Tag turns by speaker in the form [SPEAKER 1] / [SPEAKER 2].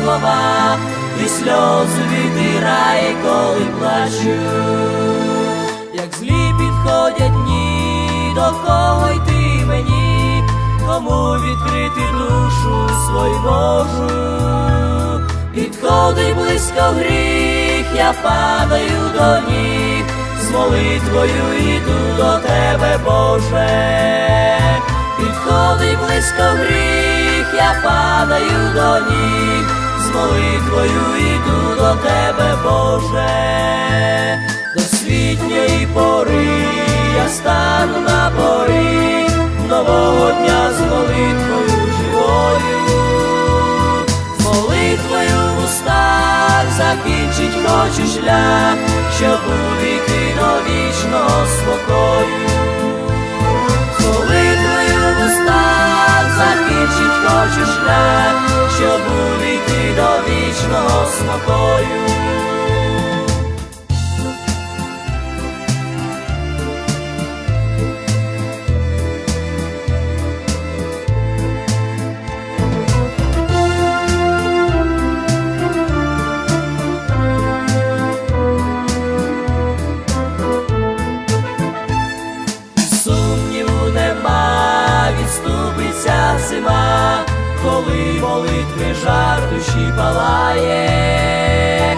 [SPEAKER 1] всі слова, і сльози витирає, коли плачу, як злі підходять дні, до кого йти мені, кому відкрити душу свою Божу. Підходить близько гріх, я падаю до ніг, з молитвою йду до тебе, Боже. Підходить близько гріх, я падаю до ніг, з молитвою йду до тебе, Боже. До світньої пори я стану на порі нового дня з молитвою живою з молитвою в устах закінчить хочу шлях, щоб у віки до вічного спокою. З молитвою в устах закінчить хочу шлях, вічного спокою. Сумніву нема, відступиться зима, коли молитви жар душі палає,